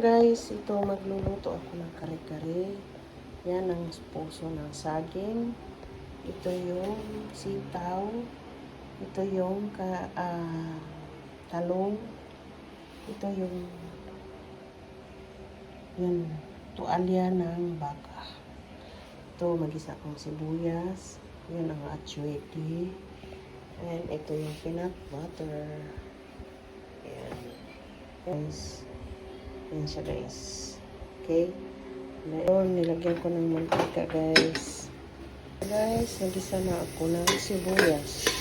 guys, ito magluluto ako ng kare-kare. Yan ang puso ng saging. Ito yung sitaw. Ito yung ka, ah, talong. Ito yung yun, tualya ng baka. Ito, magisa kong sibuyas. Yan ang atsuete. And ito yung peanut butter. Yan. Guys. Yan siya guys. Okay. Ngayon, nilagyan ko ng mantika guys. Guys, nagisa na ako ng sibuyas.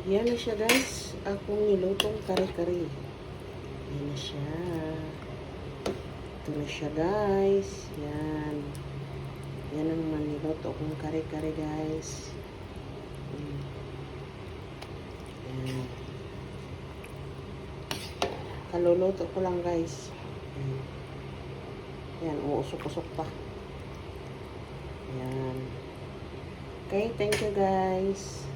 Ayan na siya guys. Akong nilutong kare-kare. Ayan na siya. Ito na siya guys. Yan. Yan ang maniluto kong kare-kare guys. Yan. Kaluluto ko lang guys. Yan. Yan, uusok-usok pa. Yan. Okay, thank you guys.